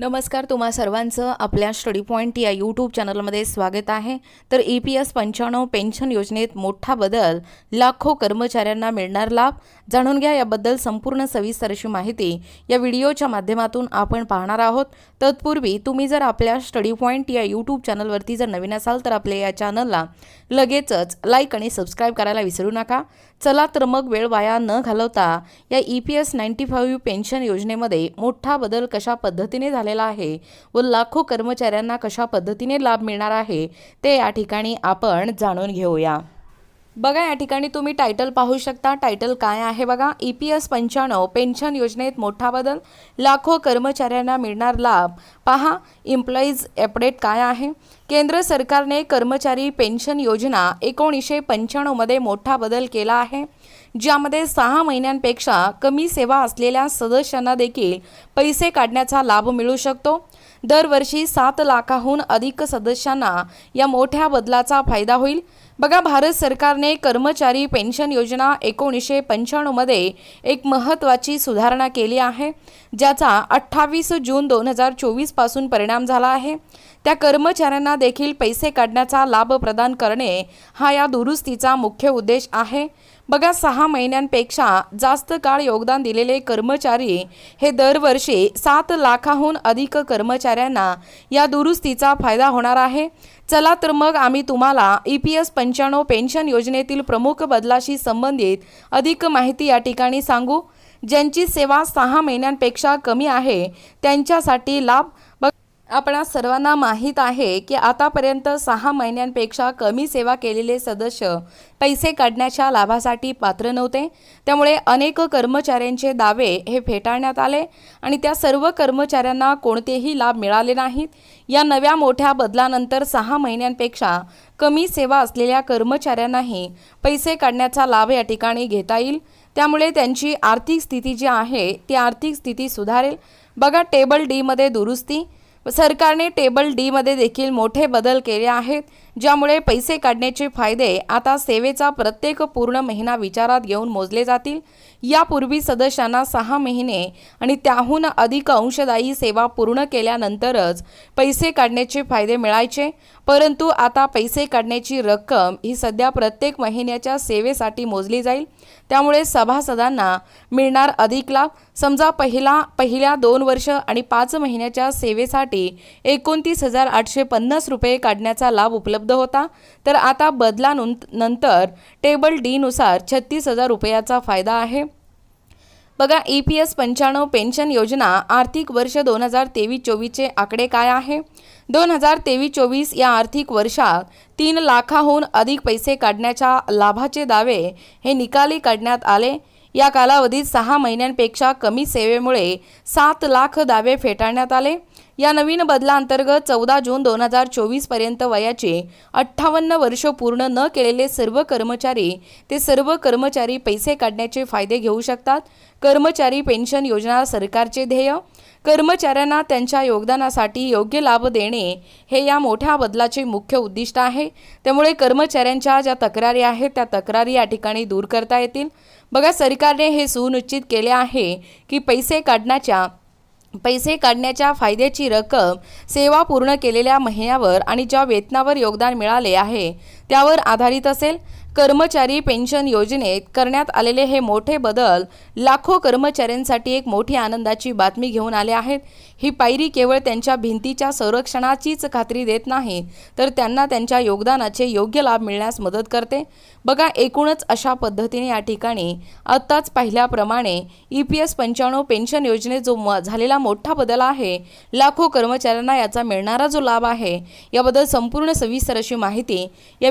नमस्कार तुम्हा सर्वांचं आपल्या स्टडी पॉईंट या यूट्यूब चॅनलमध्ये स्वागत आहे. तर ई पी एस पंच्याण्णव पेन्शन योजनेत मोठा बदल लाखो कर्मचाऱ्यांना मिळणार लाभ. जाणून घ्या याबद्दल संपूर्ण सविस्तर अशी माहिती. या व्हिडिओच्या माध्यमातून आपण पाहणार आहोत. तत्पूर्वी तुम्ही जर आपल्या स्टडी पॉईंट या यूट्यूब चॅनलवरती जर नवीन असाल तर आपल्या या चॅनलला लगेचच लाईक आणि सबस्क्राईब करायला विसरू नका. चला तर मग वेळ वाया न घालवता या E P S ninety five pension योजनेमध्ये मोठा बदल कशा पद्धतीने झालेला आहे व लाखो कर्मचाऱ्यांना कशा पद्धतीने लाभ मिळणार आहे ते या ठिकाणी आपण जाणून घेऊया. बघा या ठिकाणी तुम्ही टायटल पाहू शकता. टायटल काय आहे बघा? ई पी एस पंच्याण्णव पेन्शन योजनेत मोठा बदल. लाखो कर्मचाऱ्यांना मिळणार लाभ. पहा इम्प्लॉईज अपडेट काय आहे? केंद्र सरकारने कर्मचारी पेन्शन योजना एकोणीसशे पंच्याण्णवमध्ये मोठा बदल केला आहे. ज्यामध्ये सहा महिन्यांपेक्षा कमी सेवा असलेल्या सदस्यांना देखील पैसे काढण्याचा लाभ मिळू शकतो. दरवर्षी सात लाखाहून अधिक सदस्यांना या मोठ्या बदलाचा फायदा होईल. बघा भारत सरकारने कर्मचारी पेन्शन योजना एकोणीसशे पंच्याण्णवमध्ये एक महत्त्वाची सुधारणा केली आहे ज्याचा अठ्ठावीस जून दोन हजार चोवीसपासून परिणाम झाला आहे. त्या कर्मचाऱ्यांना देखील पैसे काढण्याचा लाभ प्रदान करणे हा या दुरुस्तीचा मुख्य उद्देश आहे. बघा सहा महिन्यांपेक्षा जास्त काळ योगदान दिलेले कर्मचारी हे दरवर्षी सात लाखाहून अधिक कर्मचाऱ्यांना या दुरुस्तीचा फायदा होणार आहे. चला तर मग आम्ही तुम्हाला ई पी एस पंच्याण्णव पेन्शन योजनेतील प्रमुख बदलाशी संबंधित अधिक माहिती या ठिकाणी सांगू. ज्यांची सेवा सहा महिन्यांपेक्षा कमी आहे त्यांच्यासाठी लाभ आपणा सर्वांना माहीत आहे की आतापर्यंत सहा महिन्यांपेक्षा कमी सेवा केलेले सदस्य पैसे काढण्याच्या लाभासाठी पात्र नव्हते. त्यामुळे अनेक कर्मचाऱ्यांचे दावे हे फेटाळण्यात आले आणि त्या सर्व कर्मचाऱ्यांना कोणतेही लाभ मिळाले नाहीत. या नव्या मोठ्या बदलानंतर सहा महिन्यांपेक्षा कमी सेवा असलेल्या कर्मचाऱ्यांनाही पैसे काढण्याचा लाभ या ठिकाणी घेता येईल. त्यामुळे त्यांची आर्थिक स्थिती जी आहे ती आर्थिक स्थिती सुधारेल. बघा टेबल डीमध्ये दुरुस्ती. सरकारने टेबल डीमध्ये देखील मोठे बदल केले आहेत. ज्यामुळे पैसे काढण्याचे फायदे आता सेवेचा प्रत्येक पूर्ण महिना विचारात घेऊन मोजले जातील. यापूर्वी सदस्यांना सहा महिने आणि त्याहून अधिक अंशदायी सेवा पूर्ण केल्यानंतरच पैसे काढण्याचे फायदे मिळायचे. परंतु आता पैसे काढण्याची रक्कम ही सध्या प्रत्येक महिन्याच्या सेवेसाठी मोजली जाईल. त्यामुळे सभासदांना मिळणार अधिक लाभ. समजा पहिला पहिल्या दोन वर्ष आणि पाच महिन्याच्या सेवेसाठी एकोणतीस हजार आठशे पन्नास रुपये काढण्याचा लाभ उपलब्ध होता. तर आता बदलानुन नंतर टेबल डीनुसार छत्तीस हजार रुपयाचा फायदा आहे. बघा ई पी एस पंच्याण्णव पेन्शन योजना आर्थिक वर्ष दोन हजार तेवीस चोवीसचे आकडे काय आहे? दोन हजार तेवीस चोवीस या आर्थिक वर्षात तीन लाखाहून अधिक पैसे काढण्याच्या लाभाचे दावे हे निकाली काढण्यात आले. या कालावधीत सहा महिन्यांपेक्षा कमी सेवेमुळे सात लाख दावे फेटाळण्यात आले. या नवीन बदलाअंतर्गत चौदा जून दोन हजार चोवीसपर्यंत वयाचे अठ्ठावन्न वर्ष पूर्ण न केलेले सर्व कर्मचारी ते सर्व कर्मचारी पैसे काढण्याचे फायदे घेऊ शकतात. कर्मचारी पेन्शन योजना सरकारचे ध्येय. कर्मचाऱ्यांना त्यांच्या योगदानासाठी योग्य लाभ देणे हे या मोठ्या बदलाचे मुख्य उद्दिष्ट आहे. त्यामुळे कर्मचाऱ्यांच्या ज्या तक्रारी आहेत त्या तक्रारी या ठिकाणी दूर करता येतील. बघा सरकारने हे सुनिश्चित केले आहे की पैसे काढण्याच्या पैसे काढण्याच्या फायद्याची रक्कम सेवा पूर्ण केलेल्या महिन्यावर आणि ज्या वेतनावर योगदान मिळाले आहे त्यावर आधारित असेल कर्मचारी पेन्शन योजनेत करण्यात आलेले हे मोठे बदल लाखो कर्मचाऱ्यांसाठी एक मोठी आनंदाची बातमी घेऊन आले आहेत. ही पायरी केवळ त्यांच्या भिंतीच्या संरक्षणाचीच खात्री देत नाही तर त्यांना त्यांच्या योगदानाचे योग्य लाभ मिळण्यास मदत करते. बघा एकूणच अशा पद्धतीने या ठिकाणी आत्ताच पाहिल्याप्रमाणे ई पी एस पंच्याण्णव पेन्शन योजनेत जो म झालेला मोठा बदल आहे लाखो कर्मचाऱ्यांना याचा मिळणारा जो लाभ आहे याबद्दल संपूर्ण सविस्तर अशी माहिती या